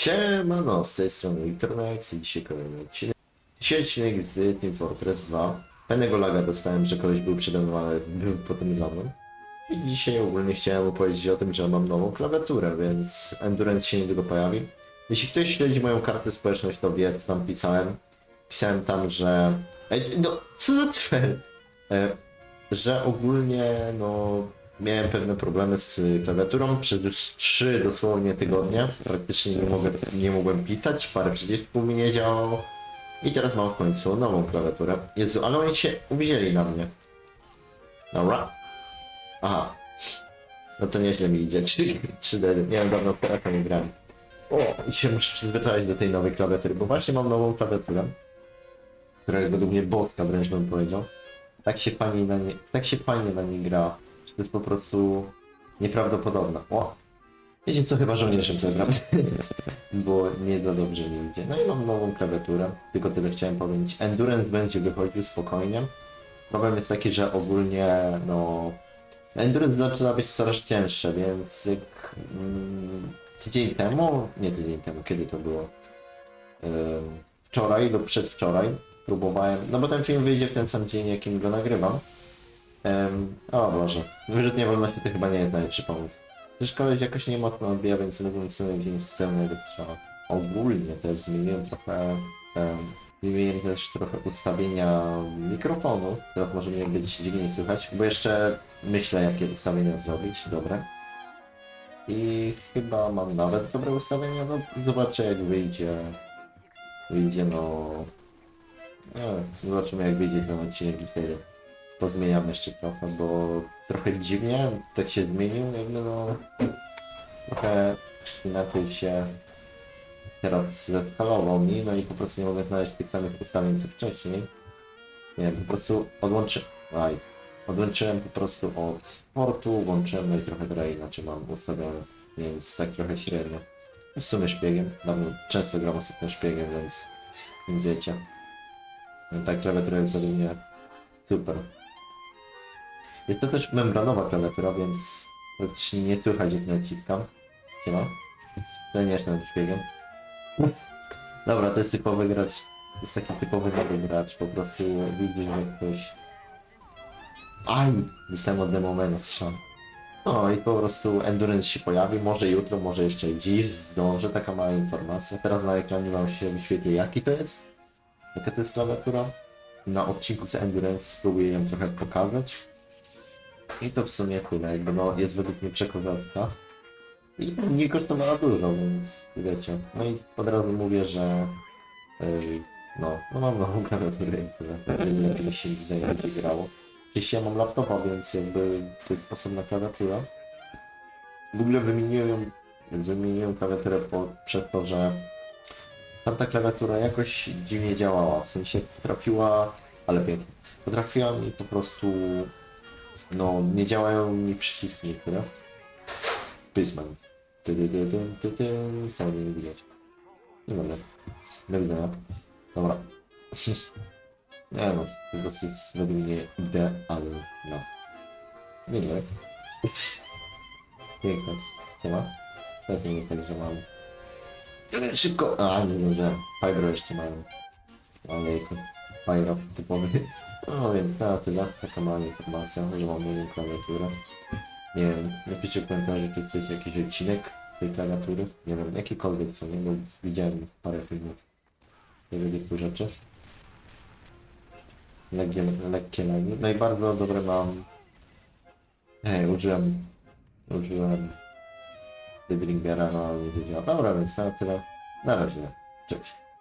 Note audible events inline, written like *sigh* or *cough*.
Siemano, z tej strony Wiktor Nex i dzisiaj kolejny odcinek. Dzisiaj odcinek z Team Fortress 2. Pewnego laga dostałem, że koleś był przede mną, ale był potem za mną. I dzisiaj ogólnie chciałem opowiedzieć o tym, że mam nową klawiaturę, więc Endurance się niedługo pojawi. Jeśli ktoś śledzi moją kartę społeczność, to wie, co tam pisałem. Pisałem tam, że... Ej, no, co za cwer? E, że ogólnie, no, miałem pewne problemy z klawiaturą przez 3 dosłownie tygodnie. Praktycznie nie, mogę, nie mogłem pisać, parę przycisków mi nie działało. I teraz mam w końcu nową klawiaturę. Jezu, ale oni się uwzięli na mnie. Dobra. Aha. No to nieźle mi idzie. *laughs* 3D. Nie wiem, dawno w telefon nie grałem. O, i się muszę przyzwyczaić do tej nowej klawiatury, bo właśnie mam nową klawiaturę. Która jest według mnie boska, wręcz bym powiedział. Tak się fajnie na nie, tak się fajnie na niej gra. Że to jest po prostu nieprawdopodobne. O! Wiecie co, chyba żołnierzem gram. *laughs* Bo nie za dobrze mi idzie. No i mam nową klawiaturę, tylko tyle chciałem powiedzieć. Endurance będzie wychodził spokojnie. Problem jest taki, że ogólnie, no... Endurance zaczyna być coraz cięższe, więc jak... Mm, tydzień temu, nie tydzień temu, kiedy to było? Ym, wczoraj lub przedwczoraj próbowałem, no bo ten film wyjdzie w ten sam dzień, jakim go nagrywam. Em, o Boże, wyrzutnie wolności to chyba nie jest najlepszy pomysł. Też koleś jakoś nie mocno odbija, więc mógłbym w sumie z celnego strzała. Ogólnie też zmieniłem trochę, em, zmieniłem też trochę ustawienia mikrofonu. Teraz może mnie być dziwnie słychać, bo jeszcze myślę jakie ustawienia zrobić, dobre. I chyba mam nawet dobre ustawienia, no zobaczę jak wyjdzie, wyjdzie no... No, zobaczymy jak wyjdzie ten odcinek i wtedy pozmieniam jeszcze trochę, bo trochę dziwnie tak się zmienił, jakby no trochę inaczej się teraz zeskalował mi, no i po prostu nie mogę znaleźć tych samych ustawień co wcześniej. Nie, po prostu odłączy... Aj, odłączyłem po prostu od portu, włączyłem, no i trochę trochę inaczej mam ustawione, więc tak trochę średnio. W sumie szpiegiem, dawno często gram ostatnio szpiegiem, więc, więc wiecie. No, tak klawiatura jest według mnie super. Jest to też membranowa klawiatura, więc praktycznie nie słychać jak naciskam. Siema. To nie jestem. Dobra, to jest typowy gracz. To jest taki typowy dobry gracz, po prostu widzi, że ktoś... Aj! Dostałem od Demomena strzał. No i po prostu Endurance się pojawi, może jutro, może jeszcze dziś zdążę, taka mała informacja. Teraz na ekranie wam się wyświetli jaki to jest, jaka to jest klawiatura. Na odcinku z Endurance spróbuję ją trochę pokazać. I to w sumie tyle, jakby no jest według mnie przekozacka. I nie kosztowała dużo, więc wiecie. No i od razu mówię, że yy, no, no mam nową klawiaturę, która lepiej się tutaj będzie grało. Oczywiście ja mam laptopa, więc jakby to jest sposobna klawiatura. W ogóle wymieniłem wymieniłem klawiaturę po, przez to, że tamta klawiatura jakoś dziwnie działała, w sensie trafiła, ale pięknie, potrafiła mi po prostu, no nie działają mi przyciski niektóre. Pysman. Ty, ty, ty, ty, ty, ty, wcale nie widać. No dobra, do widzenia. Dobra. *laughs* Nie no, po prostu jest według mnie idealna. Nie nie. Piękna. Nie ma? To nie jest tak, że mam... Szybko! A, nie wiem, że Pyro jeszcze mają. Alejku. Pyro typowy. No więc na tyle. Taka mała informacja, że mam nową klawiaturę. Nie wiem, napiszcie w komentarzu, czy chcecie jakiś odcinek tej klawiatury. Nie wiem, jakikolwiek co nie, bo widziałem parę filmów tego typu rzeczy lekkie, lekkie lagi. No i bardzo dobre mam... Ej, użyłem... Użyłem... Dringera, no ale nie zadziała. Dobra, więc na tyle. Na razie. Cześć.